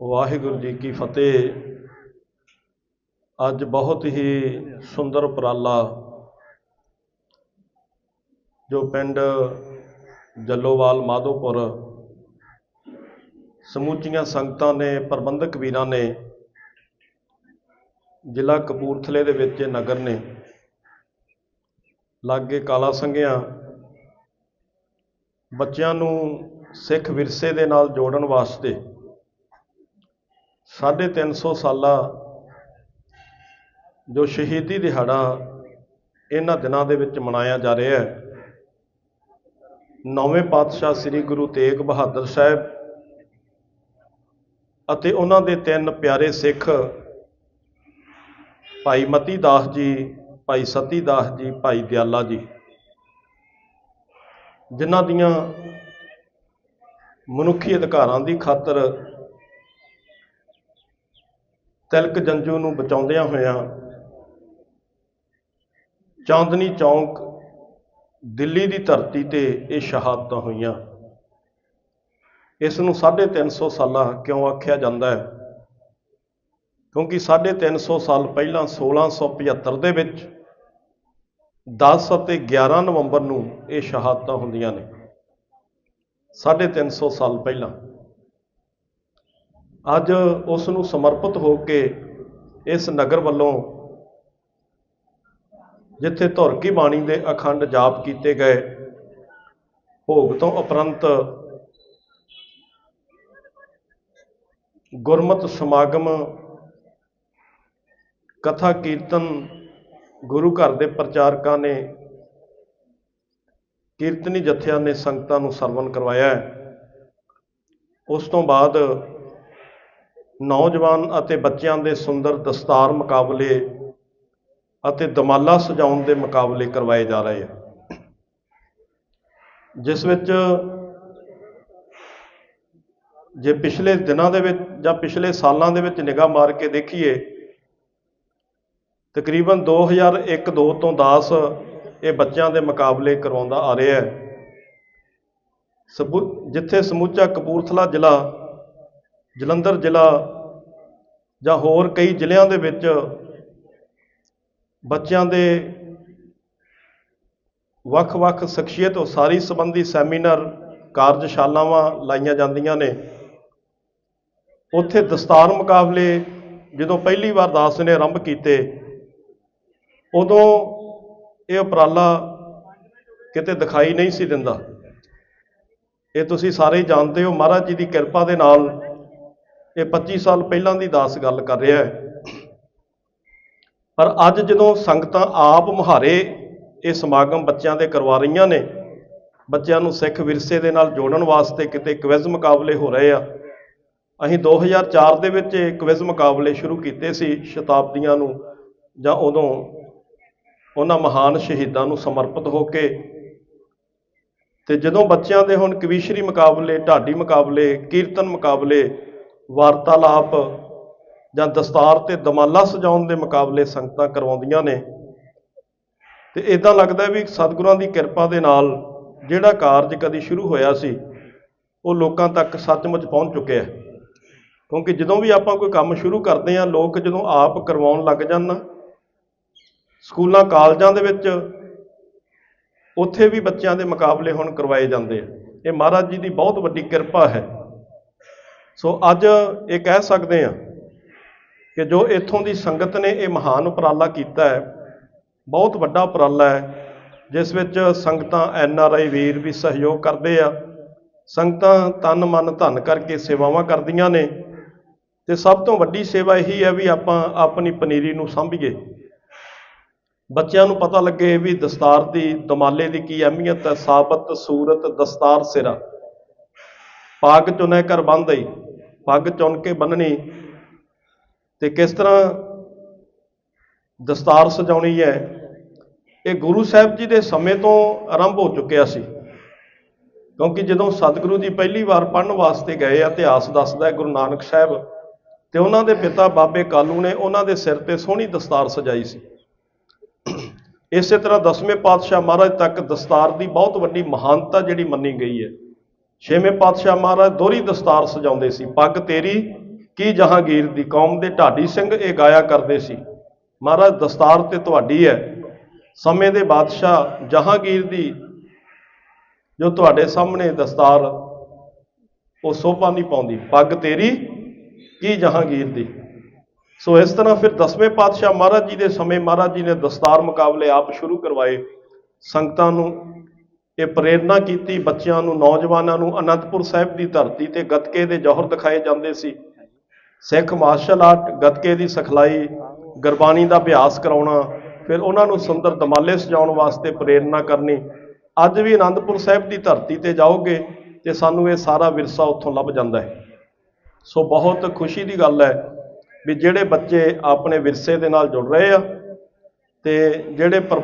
ਵਾਹਿਗੁਰੂ ਜੀ ਕੀ ਫਤਿਹ। ਅੱਜ ਬਹੁਤ ਹੀ ਸੁੰਦਰ ਉਪਰਾਲਾ ਜੋ ਪਿੰਡ ਜੱਲੋਵਾਲ ਮਾਧੋਪੁਰ ਸਮੁੱਚੀਆਂ ਸੰਗਤਾਂ ਨੇ, ਪ੍ਰਬੰਧਕ ਵੀਰਾਂ ਨੇ, ਜ਼ਿਲ੍ਹਾ ਕਪੂਰਥਲੇ ਦੇ ਵਿੱਚ ਨਗਰ ਨੇ ਲਾਗੇ ਕਾਲਾ ਸੰਘਿਆਂ, ਬੱਚਿਆਂ ਨੂੰ ਸਿੱਖ ਵਿਰਸੇ ਦੇ ਨਾਲ ਜੋੜਨ ਵਾਸਤੇ ਸਾਢੇ ਤਿੰਨ ਸੌ ਸਾਲਾ ਜੋ ਸ਼ਹੀਦੀ ਦਿਹਾੜਾ ਇਹਨਾਂ ਦਿਨਾਂ ਦੇ ਵਿੱਚ ਮਨਾਇਆ ਜਾ ਰਿਹਾ ਹੈ, ਨੌਵੇਂ ਪਾਤਸ਼ਾਹ ਸ੍ਰੀ ਗੁਰੂ ਤੇਗ ਬਹਾਦਰ ਸਾਹਿਬ ਅਤੇ ਉਹਨਾਂ ਦੇ ਤਿੰਨ ਪਿਆਰੇ ਸਿੱਖ ਭਾਈ ਮਤੀ ਦਾਸ ਜੀ, ਭਾਈ ਸਤੀ ਦਾਸ ਜੀ, ਭਾਈ ਦਿਆਲਾ ਜੀ, ਜਿਨ੍ਹਾਂ ਦੀਆਂ ਮਨੁੱਖੀ ਅਧਿਕਾਰਾਂ ਦੀ ਖਾਤਰ ਤਿਲਕ ਜੰਜੂ ਨੂੰ ਬਚਾਉਂਦਿਆਂ ਹੋਇਆਂ ਚਾਂਦਨੀ ਚੌਂਕ ਦਿੱਲੀ ਦੀ ਧਰਤੀ ਤੇ ਇਹ ਸ਼ਹਾਦਤਾਂ ਹੋਈਆਂ। ਇਸ ਨੂੰ 350 ਸਾਲਾਂ ਕਿਉਂ ਆਖਿਆ ਜਾਂਦਾ ਹੈ? ਕਿਉਂਕਿ 350 ਸਾਲ ਪਹਿਲਾਂ 1675 ਦੇ ਵਿੱਚ 10 ਅਤੇ 11 ਨਵੰਬਰ ਨੂੰ ਇਹ ਸ਼ਹਾਦਤਾਂ ਹੁੰਦੀਆਂ ਨੇ। 350 ਸਾਲ ਪਹਿਲਾਂ ਅੱਜ ਉਸ ਨੂੰ ਸਮਰਪਿਤ ਹੋ ਕੇ ਇਸ ਨਗਰ ਵੱਲੋਂ ਜਿੱਥੇ ਧੁਰ ਕੀ ਬਾਣੀ ਦੇ ਅਖੰਡ ਜਾਪ ਕੀਤੇ ਗਏ, ਭੋਗ ਤੋਂ ਉਪਰੰਤ ਗੁਰਮਤਿ ਸਮਾਗਮ, ਕਥਾ ਕੀਰਤਨ ਗੁਰੂ ਘਰ ਦੇ ਪ੍ਰਚਾਰਕਾਂ ਨੇ, ਕੀਰਤਨੀ ਜਥਿਆਂ ਨੇ ਸੰਗਤਾਂ ਨੂੰ ਸਰਵਣ ਕਰਵਾਇਆ ਉਸ ਤੋਂ ਬਾਅਦ ਨੌਜਵਾਨ ਅਤੇ ਬੱਚਿਆਂ ਦੇ ਸੁੰਦਰ ਦਸਤਾਰ ਮੁਕਾਬਲੇ ਅਤੇ ਦਮਾਲਾ ਸਜਾਉਣ ਦੇ ਮੁਕਾਬਲੇ ਕਰਵਾਏ ਜਾ ਰਹੇ ਆ ਜਿਸ ਵਿੱਚ ਜੇ ਪਿਛਲੇ ਦਿਨਾਂ ਦੇ ਵਿੱਚ ਜਾਂ ਪਿਛਲੇ ਸਾਲਾਂ ਦੇ ਵਿੱਚ ਨਿਗਾਹ ਮਾਰ ਕੇ ਦੇਖੀਏ, ਤਕਰੀਬਨ 2001-2 ਤੋਂ 10 ਇਹ ਬੱਚਿਆਂ ਦੇ ਮੁਕਾਬਲੇ ਕਰਵਾਉਂਦਾ ਆ ਰਿਹਾ ਹੈ। ਸਬੂ ਜਿੱਥੇ ਸਮੁੱਚਾ ਕਪੂਰਥਲਾ ਜ਼ਿਲ੍ਹਾ ਜਲੰਧਰ ਜ਼ਿਲ੍ਹਾ ਜਾਂ ਹੋਰ ਕਈ ਜ਼ਿਲ੍ਹਿਆਂ ਦੇ ਵਿੱਚ ਬੱਚਿਆਂ ਦੇ ਵੱਖ-ਵੱਖ ਸ਼ਖਸੀਅਤ ਉਸਾਰੀ ਸੰਬੰਧੀ ਸੈਮੀਨਾਰ, ਕਾਰਜਸ਼ਾਲਾਵਾਂ ਲਾਈਆਂ ਜਾਂਦੀਆਂ ਨੇ। ਉੱਥੇ ਦਸਤਾਰ ਮੁਕਾਬਲੇ ਜਦੋਂ ਪਹਿਲੀ ਵਾਰ ਦਾਸ ਨੇ ਆਰੰਭ ਕੀਤੇ, ਉਦੋਂ ਇਹ ਉਪਰਾਲਾ ਕਿਤੇ ਦਿਖਾਈ ਨਹੀਂ ਸੀ ਦਿੰਦਾ। ਇਹ ਤੁਸੀਂ ਸਾਰੇ ਜਾਣਦੇ ਹੋ, ਮਹਾਰਾਜ ਜੀ ਦੀ ਕਿਰਪਾ ਦੇ ਨਾਲ ਇਹ 25 ਸਾਲ ਪਹਿਲਾਂ ਦੀ ਦਾਸ ਗੱਲ ਕਰ ਰਿਹਾ ਹੈ। ਪਰ ਅੱਜ ਜਦੋਂ ਸੰਗਤਾਂ ਆਪ ਮੁਹਾਰੇ ਇਹ ਸਮਾਗਮ ਬੱਚਿਆਂ ਦੇ ਕਰਵਾ ਰਹੀਆਂ ਨੇ, ਬੱਚਿਆਂ ਨੂੰ ਸਿੱਖ ਵਿਰਸੇ ਦੇ ਨਾਲ ਜੋੜਨ ਵਾਸਤੇ ਕਿਤੇ ਕੁਇਜ਼ ਮੁਕਾਬਲੇ ਹੋ ਰਹੇ ਆ। ਅਸੀਂ 2004 ਦੇ ਵਿੱਚ ਇਹ ਕੁਇਜ਼ ਮੁਕਾਬਲੇ ਸ਼ੁਰੂ ਕੀਤੇ ਸੀ ਸ਼ਤਾਬਦੀਆਂ ਨੂੰ, ਜਾਂ ਉਦੋਂ ਉਹਨਾਂ ਮਹਾਨ ਸ਼ਹੀਦਾਂ ਨੂੰ ਸਮਰਪਿਤ ਹੋ ਕੇ। ਤੇ ਜਦੋਂ ਬੱਚਿਆਂ ਦੇ ਹੁਣ ਕਵੀਸ਼ਰੀ ਮੁਕਾਬਲੇ, ਢਾਡੀ ਮੁਕਾਬਲੇ, ਕੀਰਤਨ ਮੁਕਾਬਲੇ ਵਾਰਤਾਲਾਪ ਜਾਂ ਦਸਤਾਰ ਤੇ ਦਮਾਲਾ ਸਜਾਉਣ ਦੇ ਮੁਕਾਬਲੇ ਸੰਗਤਾਂ ਕਰਵਾਉਂਦੀਆਂ ਨੇ। ਤੇ ਇਦਾਂ ਲੱਗਦਾ ਵੀ ਸਤਿਗੁਰਾਂ ਦੀ ਕਿਰਪਾ ਦੇ ਨਾਲ ਜਿਹੜਾ ਕਾਰਜ ਕਦੀ ਸ਼ੁਰੂ ਹੋਇਆ ਸੀ, ਉਹ ਲੋਕਾਂ ਤੱਕ ਸੱਚਮੁੱਚ ਪਹੁੰਚ ਚੁੱਕਿਆ ਹੈ। ਕਿਉਂਕਿ ਜਦੋਂ ਵੀ ਆਪਾਂ ਕੋਈ ਕੰਮ ਸ਼ੁਰੂ ਕਰਦੇ ਹਾਂ, ਲੋਕ ਜਦੋਂ ਆਪ ਕਰਵਾਉਣ ਲੱਗ ਜਾਣ ਸਕੂਲਾਂ, ਕਾਲਜਾਂ ਦੇ ਵਿੱਚ ਉੱਥੇ ਵੀ ਬੱਚਿਆਂ ਦੇ ਮੁਕਾਬਲੇ ਹੁਣ ਕਰਵਾਏ ਜਾਂਦੇ ਆ। ਇਹ ਮਹਾਰਾਜ ਜੀ ਦੀ ਬਹੁਤ ਵੱਡੀ ਕਿਰਪਾ ਹੈ। ਸੋ ਅੱਜ ਇਹ ਕਹਿ ਸਕਦੇ ਆ ਕਿ ਜੋ ਇੱਥੋਂ ਦੀ ਸੰਗਤ ਨੇ ਇਹ ਮਹਾਨ ਉਪਰਾਲਾ ਕੀਤਾ ਹੈ, ਬਹੁਤ ਵੱਡਾ ਉਪਰਾਲਾ ਹੈ, ਜਿਸ ਵਿੱਚ ਸੰਗਤਾਂ ਐਨ ਆਰ ਆਈ ਵੀਰ ਵੀ ਸਹਿਯੋਗ ਕਰਦੇ ਆ, ਸੰਗਤਾਂ ਤਨ ਮਨ ਧਨ ਕਰਕੇ ਸੇਵਾਵਾਂ ਕਰਦੀਆਂ ਨੇ, ਤੇ ਸਭ ਤੋਂ ਵੱਡੀ ਸੇਵਾ ਇਹੀ ਹੈ ਵੀ ਆਪਾਂ ਆਪਣੀ ਪਨੀਰੀ ਨੂੰ ਸਾਂਭੀਏ। ਬੱਚਿਆਂ ਨੂੰ ਪਤਾ ਲੱਗੇ ਵੀ ਦਸਤਾਰ ਦੀ, ਦਮਾਲੇ ਦੀ ਕੀ ਅਹਿਮੀਅਤ ਹੈ, ਸਾਬਤ ਸੂਰਤ ਦਸਤਾਰ ਸਿਰਾ। ਪੱਗ ਚੁਨੈ ਕਰ ਬੰਨ੍ਹਈ ਪੱਗ ਚੁਣ ਕੇ ਬੰਨਣੀ ਤੇ ਕਿਸ ਤਰ੍ਹਾਂ ਦਸਤਾਰ ਸਜਾਉਣੀ ਹੈ, ਇਹ ਗੁਰੂ ਸਾਹਿਬ ਜੀ ਦੇ ਸਮੇਂ ਤੋਂ ਆਰੰਭ ਹੋ ਚੁੱਕਿਆ ਸੀ। ਕਿਉਂਕਿ ਜਦੋਂ ਸਤਿਗੁਰੂ ਜੀ ਪਹਿਲੀ ਵਾਰ ਪੜਨ ਵਾਸਤੇ ਗਏ, ਇਤਿਹਾਸ ਦੱਸਦਾ ਗੁਰੂ ਨਾਨਕ ਸਾਹਿਬ ਤੇ ਉਹਨਾਂ ਦੇ ਪਿਤਾ ਬਾਬੇ ਕਾਲੂ ਨੇ ਉਹਨਾਂ ਦੇ ਸਿਰ ਤੇ ਸੋਹਣੀ ਦਸਤਾਰ ਸਜਾਈ ਸੀ। ਇਸੇ ਤਰ੍ਹਾਂ ਦਸਵੇਂ ਪਾਤਸ਼ਾਹ ਮਹਾਰਾਜ ਤੱਕ ਦਸਤਾਰ ਦੀ ਬਹੁਤ ਵੱਡੀ ਮਹਾਨਤਾ ਜਿਹੜੀ ਮੰਨੀ ਗਈ ਹੈ। ਛੇਵੇਂ ਪਾਤਸ਼ਾਹ ਮਹਾਰਾਜ ਦੋਹਰੀ ਦਸਤਾਰ ਸਜਾਉਂਦੇ ਸੀ। ਪੱਗ ਤੇਰੀ ਕੀ ਜਹਾਂਗੀਰ ਦੀ ਕੌਮ ਦੇ ਢਾਡੀ ਸਿੰਘ ਇਹ ਗਾਇਆ ਕਰਦੇ ਸੀ। ਮਹਾਰਾਜ, ਦਸਤਾਰ ਤੇ ਤੁਹਾਡੀ ਹੈ। ਸਮੇਂ ਦੇ ਬਾਦਸ਼ਾਹ ਜਹਾਂਗੀਰ ਦੀ ਜੋ ਤੁਹਾਡੇ ਸਾਹਮਣੇ ਦਸਤਾਰ, ਉਹ ਸੋਭਾ ਨਹੀਂ ਪਾਉਂਦੀ। ਪੱਗ ਤੇਰੀ ਕੀ ਜਹਾਂਗੀਰ ਦੀ? ਸੋ ਇਸ ਤਰ੍ਹਾਂ ਫਿਰ ਦਸਵੇਂ ਪਾਤਸ਼ਾਹ ਮਹਾਰਾਜ ਜੀ ਦੇ ਸਮੇਂ ਮਹਾਰਾਜ ਜੀ ਨੇ ਦਸਤਾਰ ਮੁਕਾਬਲੇ ਆਪ ਸ਼ੁਰੂ ਕਰਵਾਏ। ਸੰਗਤਾਂ ਨੂੰ ਇਹ ਪ੍ਰੇਰਣਾ ਕੀਤੀ ਬੱਚਿਆਂ ਨੂੰ, ਨੌਜਵਾਨਾਂ ਨੂੰ ਅਨੰਦਪੁਰ ਸਾਹਿਬ ਦੀ ਧਰਤੀ ਤੇ ਗੱਤਕੇ ਦੇ ਜੌਹਰ ਦਿਖਾਏ ਜਾਂਦੇ ਸੀ। ਸਿੱਖ ਮਾਰਸ਼ਲ ਆਰਟ ਗੱਤਕੇ ਦੀ ਸਿਖਲਾਈ, ਗੁਰਬਾਣੀ ਦਾ ਅਭਿਆਸ ਕਰਾਉਣਾ, ਫਿਰ ਉਹਨਾਂ ਨੂੰ ਸੁੰਦਰ ਦਮਾਲੇ ਸਜਾਉਣ ਵਾਸਤੇ ਪ੍ਰੇਰਣਾ ਕਰਨੀ। ਅੱਜ ਵੀ ਅਨੰਦਪੁਰ ਸਾਹਿਬ ਦੀ ਧਰਤੀ ਤੇ ਜਾਓਗੇ ਤੇ ਸਾਨੂੰ ਇਹ ਸਾਰਾ ਵਿਰਸਾ ਉੱਥੋਂ ਲੱਭ ਜਾਂਦਾ ਹੈ। ਸੋ ਬਹੁਤ ਖੁਸ਼ੀ ਦੀ ਗੱਲ ਹੈ ਵੀ ਜਿਹੜੇ ਬੱਚੇ ਆਪਣੇ ਵਿਰਸੇ ਦੇ ਨਾਲ ਜੁੜ ਰਹੇ ਆ ਤੇ ਜਿਹੜੇ